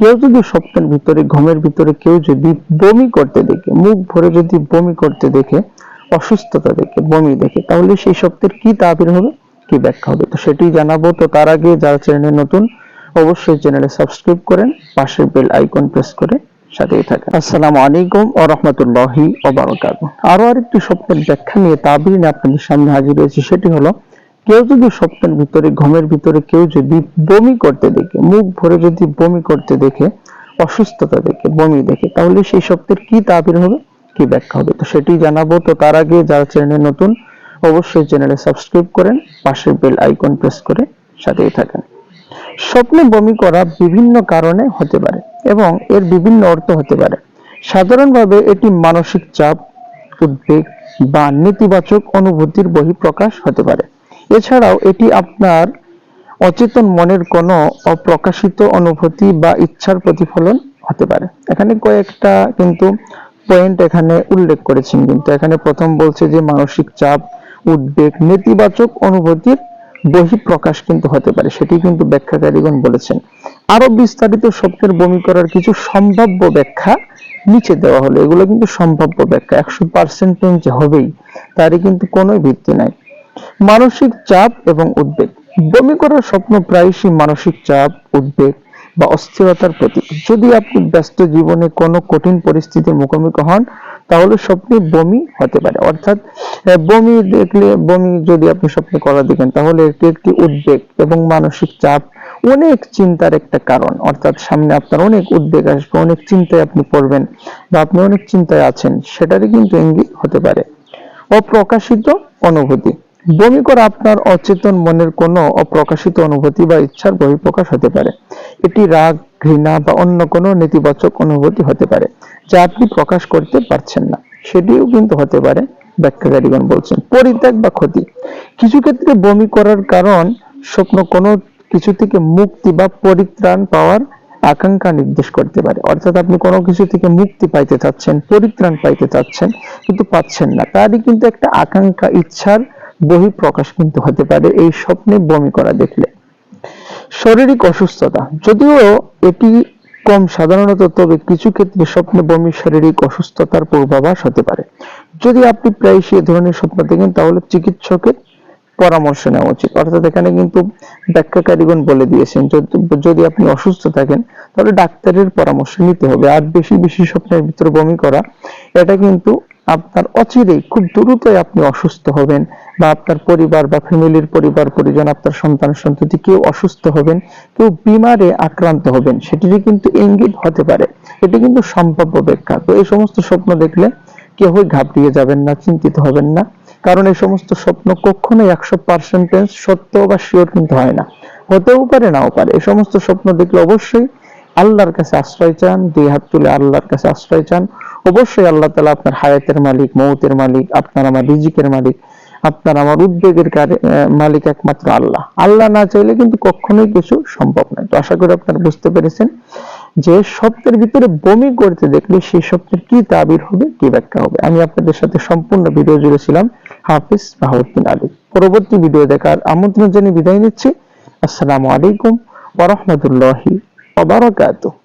কেউ যদি স্বপ্নের ভিতরে, ঘুমের ভিতরে কেউ যদি বমি করতে দেখে, মুখ ভরে যদি বমি করতে দেখে, অসুস্থতা দেখে, বমি দেখে, তাহলে সেই শক্তির কি তাবির হবে? কি ব্যাখ্যা হবে? তো সেটি জানাব। তো তার আগে যারা চ্যানেলে নতুন, অবশ্যই চ্যানেলে সাবস্ক্রাইব করেন, পাশের বেল আইকন প্রেস করে সাথেই থাকেন। আসসালামু আলাইকুম ও রহমতুল্লাহি আরও আরেকটি স্বপ্নের ব্যাখ্যা নিয়ে তাবির আপনাদের সামনে হাজির হয়েছে, সেটি হলো কেউ যদি স্বপ্নের ভিতরে, ঘুমের ভিতরে কেউ যদি বমি করতে দেখে, মুখ ভরে যদি বমি করতে দেখে, অসুস্থতা দেখে, বমি দেখে, তাহলে সেই শক্তির কি তাবির হবে? কি ব্যাখ্যা হবে? তো সেটি জানাব। তো তার আগে যারা চ্যানেলে নতুন, অবশ্যই চ্যানেলে সাবস্ক্রাইব করেন পাশের বেল আইকন প্রেস করে সাথেই থাকেন। স্বপ্নে বমি করা বিভিন্ন কারণে হতে পারে এবং এর বিভিন্ন অর্থ হতে পারে। সাধারণভাবে এটি মানসিক চাপ, উদ্বেগ বা নেতিবাচক অনুভূতির বহিঃপ্রকাশ হতে পারে। এছাড়াও এটি আপনার অচেতন মনের কোনো অপ্রকাশিত অনুভূতি বা ইচ্ছার প্রতিফলন হতে পারে। এখানে কয়েকটা কিন্তু পয়েন্ট এখানে উল্লেখ করেছেন কিন্তু। এখানে প্রথম বলছে যে মানসিক চাপ, উদ্বেগ, নেতিবাচক অনুভূতির বহিঃপ্রকাশ কিন্তু হতে পারে। সেটি কিন্তু ব্যাখ্যাকারীগণ বলেছেন। আরও বিস্তারিত স্বপ্নের বমি করার কিছু সম্ভাব্য ব্যাখ্যা নিচে দেওয়া হলো। এগুলো কিন্তু সম্ভাব্য ব্যাখ্যা। একশো পার্সেন্ট হবেই। তারই কিন্তু কোনো ভিত্তি নাই। মানসিক চাপ এবং উদ্বেগ। বমি করার স্বপ্ন প্রায়শই মানসিক চাপ, উদ্বেগ বা অস্থিরতার প্রতীক। যদি আপনি ব্যস্ত জীবনে কোনো কঠিন পরিস্থিতির মুখোমুখি হন, তাহলে স্বপ্নে বমি হতে পারে। অর্থাৎ বমি দেখলে, বমি যদি আপনি স্বপ্নে করা দেখেন তাহলে এটি একটি উদ্বেগ এবং মানসিক চাপ অনেক চিন্তার একটা কারণ। অর্থাৎ সামনে আপনার অনেক উদ্বেগ আসবে, অনেক চিন্তায় আপনি পড়বেন বা আপনি অনেক চিন্তায় আছেন, সেটারই কিন্তু ইঙ্গিত হতে পারে। অপ্রকাশিত অনুভূতি। বমি করা আপনার অচেতন মনের কোনো অপ্রকাশিত অনুভূতি বা ইচ্ছার বহিঃপ্রকাশ হতে পারে। এটি রাগ, ঘৃণা বা অন্য কোনো নেতিবাচক অনুভূতি হতে পারে, যা আপনি প্রকাশ করতে পারছেন না। সেটিও কিন্তু হতে পারে, ব্যাখ্যাকারীগণ বলছেন। পরিত্যাগ বা ক্ষতি। কিছু ক্ষেত্রে বমি করার কারণ স্বপ্ন কোনো কিছু থেকে মুক্তি বা পরিত্রাণ পাওয়ার আকাঙ্ক্ষা নির্দেশ করতে পারে। অর্থাৎ আপনি কোনো কিছু থেকে মুক্তি পাইতে চাচ্ছেন, পরিত্রাণ পাইতে চাচ্ছেন, কিন্তু পাচ্ছেন না। তারই কিন্তু একটা আকাঙ্ক্ষা, ইচ্ছার বহিঃপ্রকাশ কিন্তু হতে পারে এই স্বপ্নে বমি করা দেখলে। শারীরিক অসুস্থতা, যদিও এটি কম সাধারণত, তবে কিছু ক্ষেত্রে স্বপ্নে বমি শারীরিক অসুস্থতার পূর্বাভাস হতে পারে। যদি আপনি প্রায়শই এ ধরনের স্বপ্ন দেখেন, তাহলে চিকিৎসকের পরামর্শ নেওয়া উচিত। অর্থাৎ এখানে কিন্তু ব্যাখ্যাকারীগণ বলে দিয়েছেন যদি আপনি অসুস্থ থাকেন, তাহলে ডাক্তারের পরামর্শ নিতে হবে। আর বেশি বেশি স্বপ্নের ভিতরে বমি করা, এটা কিন্তু আপনার অচিরেই খুব দ্রুতই আপনি অসুস্থ হবেন বা আপনার পরিবার বা ফ্যামিলির পরিবার, পরিজন, আপনার সন্তান, সন্ততি কেউ অসুস্থ হবেন, কেউ বিমারে আক্রান্ত হবেন, সেটিরই কিন্তু ইঙ্গিত হতে পারে। এটি কিন্তু সম্ভাব্য ব্যাখ্যা। তো এই সমস্ত স্বপ্ন দেখলে কেউই ঘাবড়িয়ে যাবেন না, চিন্তিত হবেন না। কারণ এই সমস্ত স্বপ্ন কখনোই একশো পার্সেন্টেজ সত্য বা শিওর কিন্তু হয় না। হতেও পারে, নাও পারে। এই সমস্ত স্বপ্ন দেখলে অবশ্যই আল্লাহর কাছে আশ্রয় চান, দুই হাত তুলে আল্লাহর কাছে আশ্রয় চান। অবশ্যই আল্লাহ তালা আপনার হায়াতের মালিক মৌতের মালিক, আপনার আমার রিজিকের মালিক, আপনার আমার উদ্বেগের মালিক একমাত্র আল্লাহ। আল্লাহ না চাইলে কিন্তু কখনোই কিছু সম্ভব নয়। তো আশা করি আপনারা বুঝতে পেরেছেন যে স্বপ্নের ভিতরে বমি করতে দেখলে সেই স্বপ্নের কি তাবির হবে, কি ব্যাখ্যা হবে। আমি আপনাদের সাথে সম্পূর্ণ ভিডিও জুড়েছিলাম হাফিজ বাহাউদ্দিন আলী। পরবর্তী ভিডিও দেখার আমন্ত্রণ জানিয়ে বিদায় নিচ্ছি। আসসালামু আলাইকুম ওয়া রাহমাতুল্লাহি ওয়া বারাকাতুহু।